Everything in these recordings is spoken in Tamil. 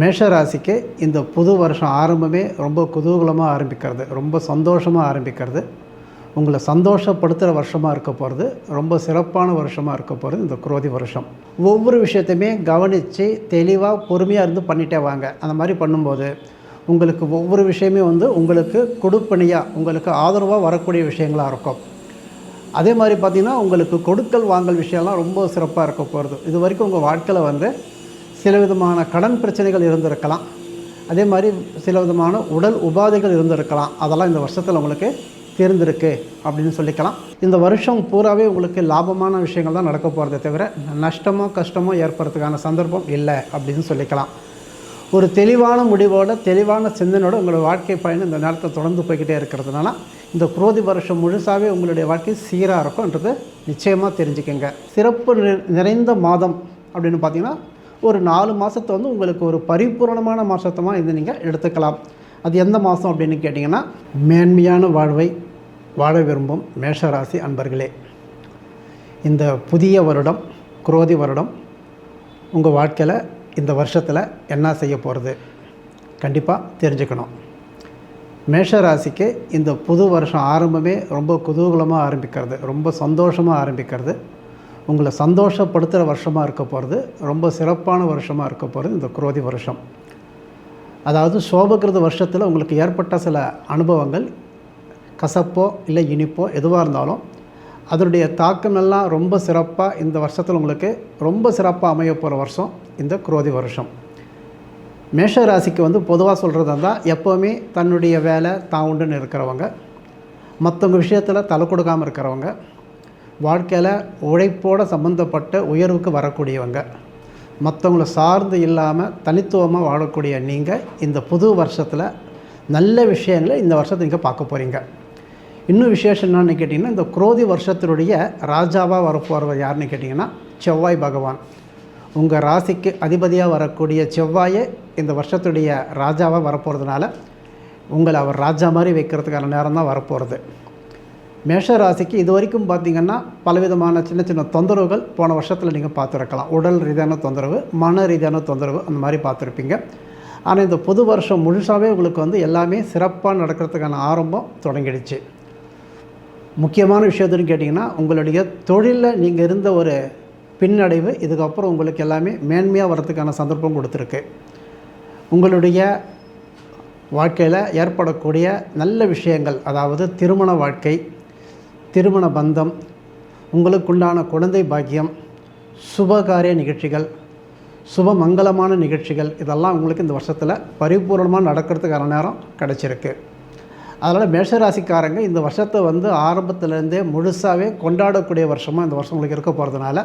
மேஷ ராசிக்கு இந்த புது வருஷம் ஆரம்பமே ரொம்ப குதூகலமாக ஆரம்பிக்கிறது ரொம்ப சந்தோஷமாக ஆரம்பிக்கிறது. உங்களை சந்தோஷப்படுத்துகிற வருஷமாக இருக்க போகிறது ரொம்ப சிறப்பான வருஷமாக இருக்க போகிறது இந்த குரோதி வருஷம். ஒவ்வொரு விஷயத்தையுமே கவனித்து தெளிவாக பொறுமையாக இருந்து பண்ணிட்டே வாங்க. அந்த மாதிரி பண்ணும்போது உங்களுக்கு ஒவ்வொரு விஷயமே வந்து உங்களுக்கு கொடுப்பணியாக உங்களுக்கு ஆதரவாக வரக்கூடிய விஷயங்களாக இருக்கும். அதே மாதிரி பார்த்திங்கன்னா உங்களுக்கு கொடுக்கல் வாங்கல் விஷயம்லாம் ரொம்ப சிறப்பாக இருக்க போகிறது இது வரைக்கும் உங்கள் வாழ்க்கையில் வந்து சில விதமான கடன் பிரச்சனைகள் இருந்திருக்கலாம். அதே மாதிரி சில விதமான உடல் உபாதைகள் இருந்திருக்கலாம். அதெல்லாம் இந்த வருஷத்தில் உங்களுக்கு தேர்ந்திருக்கு அப்படின்னு சொல்லிக்கலாம். இந்த வருஷம் பூராவே உங்களுக்கு லாபமான விஷயங்கள் தான் நடக்க போகிறதே தவிர நஷ்டமோ கஷ்டமோ ஏற்படுறதுக்கான சந்தர்ப்பம் இல்லை அப்படின்னு சொல்லிக்கலாம். ஒரு தெளிவான முடிவோட தெளிவான சிந்தனையோட உங்களோட வாழ்க்கை பயணம் இந்த நேரத்தில் தொடர்ந்து போய்கிட்டே இருக்கிறதுனால இந்த குரோதி வருஷம் முழுசாகவே உங்களுடைய வாழ்க்கை சீராக இருக்கும்ன்றது நிச்சயமாக தெரிஞ்சுக்கோங்க. சிறப்பு நிறைந்த மாதம் அப்படின்னு பார்த்தீங்கன்னா ஒரு நாலு மாதத்தை வந்து உங்களுக்கு ஒரு பரிபூரணமான மாதத்தமாக இதை நீங்கள் எடுத்துக்கலாம். அது எந்த மாதம் அப்படின்னு கேட்டிங்கன்னா மேன்மையான வாழ்வை வாழ விரும்பும் மேஷராசி அன்பர்களே. இந்த புதிய வருடம் குரோதி வருடம் உங்கள் வாழ்க்கையில் இந்த வருஷத்தில் என்ன செய்ய போகிறது கண்டிப்பாக தெரிஞ்சுக்கணும். மேஷ ராசிக்கு இந்த புது வருஷம் ஆரம்பமே ரொம்ப குதூகலமாக ஆரம்பிக்கிறது ரொம்ப சந்தோஷமாக ஆரம்பிக்கிறது. உங்களை சந்தோஷப்படுத்துகிற வருஷமாக இருக்க போகிறது ரொம்ப சிறப்பான வருஷமாக இருக்க போகிறது இந்த குரோதி வருஷம். அதாவது சோபகிருத வருஷத்தில் உங்களுக்கு ஏற்பட்ட சில அனுபவங்கள் கசப்போ இல்லை இனிப்போ எதுவாக இருந்தாலும் அதனுடைய தாக்கமெல்லாம் ரொம்ப சிறப்பாக இந்த வருஷத்தில் உங்களுக்கு ரொம்ப சிறப்பாக அமைய போகிற வருஷம் இந்த குரோதி வருஷம். மேஷ ராசிக்கு வந்து பொதுவாக சொல்கிறதா இருந்தால் எப்போவுமே தன்னுடைய வேலை தான் உண்டுன்னு இருக்கிறவங்க மற்றவங்க விஷயத்தில் தலை கொடுக்காமல் இருக்கிறவங்க வாழ்க்கையில் உழைப்போட சம்மந்தப்பட்ட உயர்வுக்கு வரக்கூடியவங்க. மற்றவங்கள சார்ந்து இல்லாமல் தனித்துவமாக வாழக்கூடிய நீங்கள் இந்த புது வருஷத்தில் நல்ல விஷயங்களை இந்த வருஷத்தை நீங்கள் பார்க்க போகிறீங்க இன்னும் விசேஷம் என்னன்னு கேட்டிங்கன்னா இந்த குரோதி வருஷத்தினுடைய ராஜாவாக வரப்போகிறவர் யாருன்னு கேட்டிங்கன்னா செவ்வாய் பகவான். உங்கள் ராசிக்கு அதிபதியாக வரக்கூடிய செவ்வாயே இந்த வருஷத்துடைய ராஜாவாக வரப்போகிறதுனால உங்களை அவர் ராஜா மாதிரி வைக்கிறதுக்கான நேரம் தான் வரப்போகிறது மேஷ ராசிக்கு இது வரைக்கும் பார்த்தீங்கன்னா பலவிதமான சின்ன சின்ன தொந்தரவுகள் போன வருஷத்தில் நீங்கள் பார்த்துருக்கலாம். உடல் ரீதியான தொந்தரவு மன ரீதியான தொந்தரவு அந்த மாதிரி பார்த்துருப்பீங்க. ஆனால் இந்த புது வருஷம் முழுசாகவே உங்களுக்கு வந்து எல்லாமே சிறப்பாக நடக்கிறதுக்கான ஆரம்பம் தொடங்கிடுச்சு. முக்கியமான விஷயத்துன்னு கேட்டிங்கன்னா உங்களுடைய தொழிலில் நீங்கள் இருந்த ஒரு பின்னடைவு இதுக்கப்புறம் உங்களுக்கு எல்லாமே மேன்மையாக வரதுக்கான சந்தர்ப்பம் கொடுத்துருக்கு. உங்களுடைய வாழ்க்கையில் ஏற்படக்கூடிய நல்ல விஷயங்கள் அதாவது திருமண வாழ்க்கை திருமண பந்தம் உங்களுக்குண்டான குழந்தை பாக்கியம் சுபகாரிய நிகழ்ச்சிகள் சுப மங்களமான நிகழ்ச்சிகள் இதெல்லாம் உங்களுக்கு இந்த வருஷத்தில் பரிபூர்ணமாக நடக்கிறதுக்கான நேரம் கிடச்சிருக்கு. அதனால் மேஷராசிக்காரங்க இந்த வருஷத்தை வந்து ஆரம்பத்துலேருந்தே முழுசாகவே கொண்டாடக்கூடிய வருஷமாக இந்த வருஷம் உங்களுக்கு இருக்க போகிறதுனால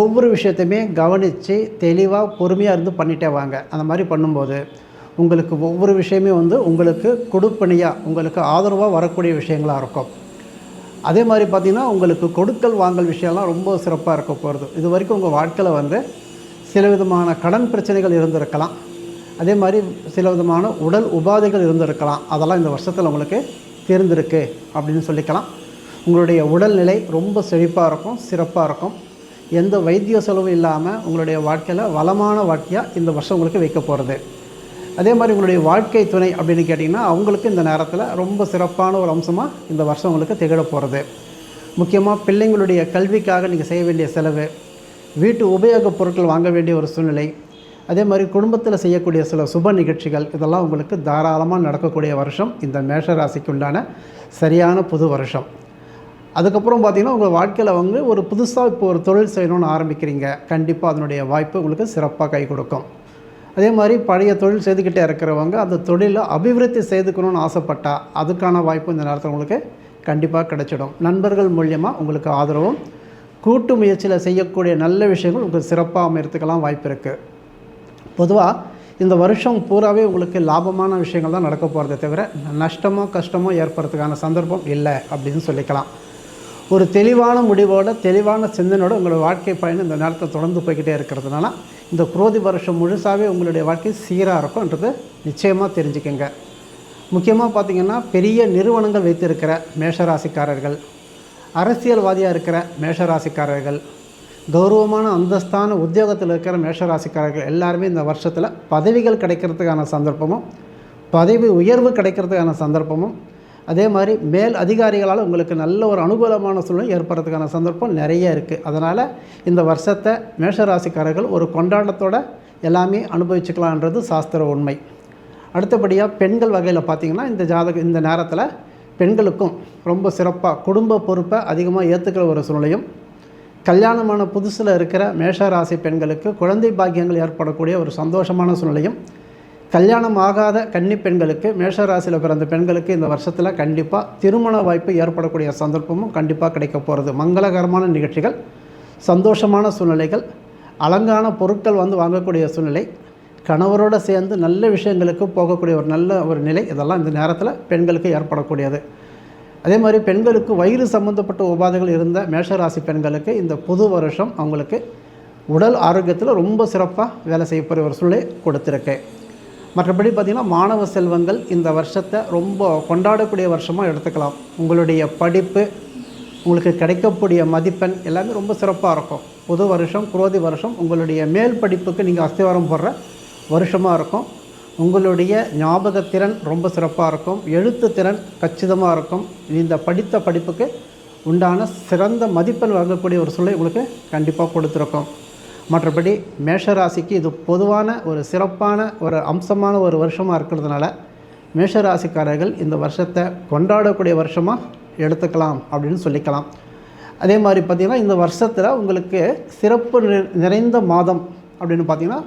ஒவ்வொரு விஷயத்தையுமே கவனித்து தெளிவாக பொறுமையாக இருந்து பண்ணிட்டே வாங்க. அந்த மாதிரி பண்ணும்போது உங்களுக்கு ஒவ்வொரு விஷயமே வந்து உங்களுக்கு கொடுப்பணியாக உங்களுக்கு ஆதரவாக வரக்கூடிய விஷயங்களாக இருக்கும். அதே மாதிரி பார்த்திங்கன்னா உங்களுக்கு கொடுக்கல் வாங்கல் விஷயம்லாம் ரொம்ப சிறப்பாக இருக்க போகிறது இது வரைக்கும் உங்கள் வாழ்க்கையில் வந்து சில விதமான கடன் பிரச்சனைகள் இருந்திருக்கலாம். அதே மாதிரி சில விதமான உடல் உபாதைகள் இருந்திருக்கலாம். அதெல்லாம் இந்த வருஷத்தில் உங்களுக்கு தேர்ந்திருக்கு அப்படின்னு சொல்லிக்கலாம். உங்களுடைய உடல்நிலை ரொம்ப செழிப்பாக இருக்கும் சிறப்பாக இருக்கும். எந்த வைத்திய செலவும் இல்லாமல் உங்களுடைய வாழ்க்கையில் வளமான வாழ்க்கையாக இந்த வருஷம் உங்களுக்கு வைக்க போகிறது அதே மாதிரி உங்களுடைய வாழ்க்கை துணை அப்படின்னு கேட்டிங்கன்னா அவங்களுக்கு இந்த நேரத்தில் ரொம்ப சிறப்பான ஒரு அம்சமாக இந்த வருஷம் உங்களுக்கு திகழ போகிறது முக்கியமாக பிள்ளைங்களுடைய கல்விக்காக நீங்கள் செய்ய வேண்டிய செலவு வீட்டு உபயோகப் பொருட்கள் வாங்க வேண்டிய ஒரு சூழ்நிலை அதே மாதிரி குடும்பத்தில் செய்யக்கூடிய சில சுப நிகழ்ச்சிகள் இதெல்லாம் உங்களுக்கு தாராளமாக நடக்கக்கூடிய வருஷம். இந்த மேஷ ராசிக்கு உண்டான சரியான புது வருஷம். அதுக்கப்புறம் பார்த்தீங்கன்னா உங்கள் வாழ்க்கையில் வந்து ஒரு புதுசாக இப்போ ஒரு தொழில் செய்யணும்னு ஆரம்பிக்கிறீங்க. கண்டிப்பாக அதனுடைய வாய்ப்பு உங்களுக்கு சிறப்பாக கை கொடுக்கும். அதே மாதிரி பழைய தொழில் செய்துக்கிட்டே இருக்கிறவங்க அந்த தொழிலை அபிவிருத்தி செய்துக்கணும்னு ஆசைப்பட்டால் அதுக்கான வாய்ப்பு இந்த நேரத்தில் உங்களுக்கு கண்டிப்பாக கிடைச்சிடும். நண்பர்கள் மூலியமாக உங்களுக்கு ஆதரவும் கூட்டு முயற்சியில் செய்யக்கூடிய நல்ல விஷயங்கள் உங்களுக்கு சிறப்பாக அமையறதுக்கெல்லாம் வாய்ப்பு இருக்குது பொதுவாக இந்த வருஷம் பூராவே உங்களுக்கு லாபமான விஷயங்கள் தான் நடக்க போகிறதே தவிர நஷ்டமோ கஷ்டமோ ஏற்படுறதுக்கான சந்தர்ப்பம் இல்லை அப்படின்னு சொல்லிக்கலாம். ஒரு தெளிவான முடிவோட தெளிவான சிந்தனையோட உங்களோட வாழ்க்கை பயணம் இந்த நேரத்தில் தொடர்ந்து போய்கிட்டே இருக்கிறதுனால இந்த குரோதி வருஷம் முழுசாகவே உங்களுடைய வாழ்க்கை சீராக இருக்கும்ன்றது நிச்சயமாக தெரிஞ்சுக்கங்க. முக்கியமாக பார்த்தீங்கன்னா பெரிய நிறுவனங்கள் வைத்திருக்கிற மேஷராசிக்காரர்கள் அரசியல்வாதியாக இருக்கிற மேஷராசிக்காரர்கள் கௌரவமான அந்தஸ்தான உத்தியோகத்தில் இருக்கிற மேஷராசிக்காரர்கள் எல்லாருமே இந்த வருஷத்தில் பதவிகள் கிடைக்கிறதுக்கான சந்தர்ப்பமும் பதவி உயர்வு கிடைக்கிறதுக்கான சந்தர்ப்பமும் அதே மாதிரி மேல் அதிகாரிகளால் உங்களுக்கு நல்ல ஒரு அனுகூலமான சூழ்நிலை ஏற்படுறதுக்கான சந்தர்ப்பம் நிறைய இருக்குது அதனால் இந்த வருஷத்தை மேஷராசிக்காரர்கள் ஒரு கொண்டாட்டத்தோட எல்லாமே அனுபவிச்சுக்கலான்றது சாஸ்திர உண்மை. அடுத்தபடியாக பெண்கள் வகையில் பார்த்திங்கன்னா இந்த ஜாதக இந்த நேரத்தில் பெண்களுக்கும் ரொம்ப சிறப்பாக குடும்ப பொறுப்பை அதிகமாக ஏற்றுக்கிற ஒரு சூழ்நிலையும் கல்யாணமான புதுசில் இருக்கிற மேஷராசி பெண்களுக்கு குழந்தை பாக்கியங்கள் ஏற்படக்கூடிய ஒரு சந்தோஷமான சூழ்நிலையும் கல்யாணம் ஆகாத கன்னி பெண்களுக்கு மேஷராசியில் பிறந்த பெண்களுக்கு இந்த வருஷத்தில் கண்டிப்பாக திருமண வாய்ப்பு ஏற்படக்கூடிய சந்தர்ப்பமும் கண்டிப்பாக கிடைக்க போகிறது மங்களகரமான நிகழ்ச்சிகள் சந்தோஷமான சூழ்நிலைகள் அலங்கான பொருட்கள் வந்து வாங்கக்கூடிய சூழ்நிலை கணவரோடு சேர்ந்து நல்ல விஷயங்களுக்கு போகக்கூடிய ஒரு நல்ல ஒரு நிலை இதெல்லாம் இந்த நேரத்தில் பெண்களுக்கு ஏற்படக்கூடியது. அதே மாதிரி பெண்களுக்கு வயிறு சம்மந்தப்பட்ட உபாதைகள் இருந்த மேஷராசி பெண்களுக்கு இந்த புது வருஷம் அவங்களுக்கு உடல் ஆரோக்கியத்தில் ரொம்ப சிறப்பாக வேலை செய்யக்கூடிய ஒரு சூழ்நிலை கொடுத்துருக்கேன் மற்றபடி பார்த்திங்கன்னா மாணவ செல்வங்கள் இந்த வருஷத்தை ரொம்ப கொண்டாடக்கூடிய வருஷமாக எடுத்துக்கலாம். உங்களுடைய படிப்பு உங்களுக்கு கிடைக்கக்கூடிய மதிப்பெண் எல்லாமே ரொம்ப சிறப்பாக இருக்கும். புது வருஷம் குரோதி வருஷம் உங்களுடைய மேல் படிப்புக்கு நீங்கள் அஸ்திவாரம் போடுற வருஷமாக இருக்கும். உங்களுடைய ஞாபகத்திறன் ரொம்ப சிறப்பாக இருக்கும். எழுத்து திறன் கச்சிதமாக இருக்கும். இந்த படித்த படிப்புக்கு உண்டான சிறந்த மதிப்பெண் வாங்கக்கூடிய ஒரு சூழலை உங்களுக்கு கண்டிப்பாக கொடுத்துருக்கோம். மற்றபடி மேஷராசிக்கு இது பொதுவான ஒரு சிறப்பான ஒரு அம்சமான ஒரு வருஷமாக இருக்கிறதுனால மேஷராசிக்காரர்கள் இந்த வருஷத்தை கொண்டாடக்கூடிய வருஷமாக எடுத்துக்கலாம் அப்படின்னு சொல்லிக்கலாம். அதே மாதிரி பார்த்திங்கன்னா இந்த வருஷத்தில் உங்களுக்கு சிறப்பு நிறைந்த மாதம் அப்படின்னு பார்த்திங்கன்னா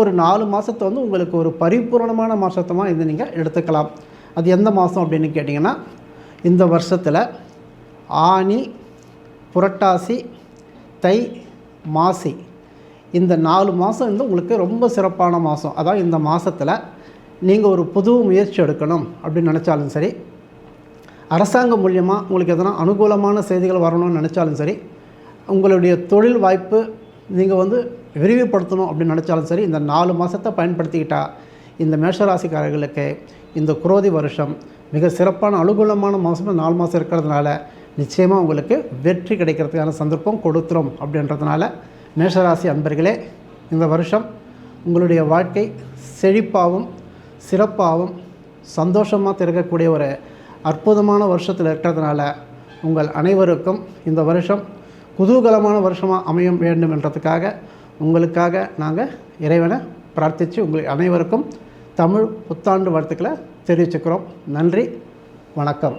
ஒரு நாலு மாதத்தை வந்து உங்களுக்கு ஒரு பரிபூர்ணமான மாதத்தமாக இது நீங்கள் எடுத்துக்கலாம். அது எந்த மாதம் அப்படின்னு கேட்டிங்கன்னா இந்த வருஷத்தில் ஆனி புரட்டாசி தை மாசி இந்த நாலு மாதம் வந்து உங்களுக்கு ரொம்ப சிறப்பான மாதம் அதான் இந்த மாதத்தில் நீங்கள் ஒரு புது முயற்சி எடுக்கணும் அப்படின்னு நினச்சாலும் சரி அரசாங்கம் மூலியமாக உங்களுக்கு எதனா அனுகூலமான செய்திகள் வரணும்னு நினச்சாலும் சரி உங்களுடைய தொழில் வாய்ப்பு நீங்கள் வந்து விரிவுபடுத்தணும் அப்படின்னு நினச்சாலும் சரி இந்த நாலு மாதத்தை பயன்படுத்திக்கிட்டால் இந்த மேஷராசிக்காரர்களுக்கு இந்த குரோதி வருஷம் மிக சிறப்பான அனுகூலமான மாதம் நாலு மாதம் இருக்கிறதுனால நிச்சயமாக உங்களுக்கு வெற்றி கிடைக்கிறதுக்கான சந்தர்ப்பம் கொடுத்துரும் அப்படின்றதுனால மேஷராசி அன்பர்களே இந்த வருஷம் உங்களுடைய வாழ்க்கை செழிப்பாகவும் சிறப்பாகவும் சந்தோஷமாக திறக்கக்கூடிய ஒரு அற்புதமான வருஷத்தில் இருக்கிறதுனால உங்கள் அனைவருக்கும் இந்த வருஷம் குதூகலமான வருஷமாக அமையும் வேண்டும் என்றதுக்காக உங்களுக்காக நாங்கள் இறைவனை பிரார்த்தித்து உங்கள் அனைவருக்கும் தமிழ் புத்தாண்டு வாழ்த்துக்களை தெரிவிச்சுக்கிறோம். நன்றி வணக்கம்.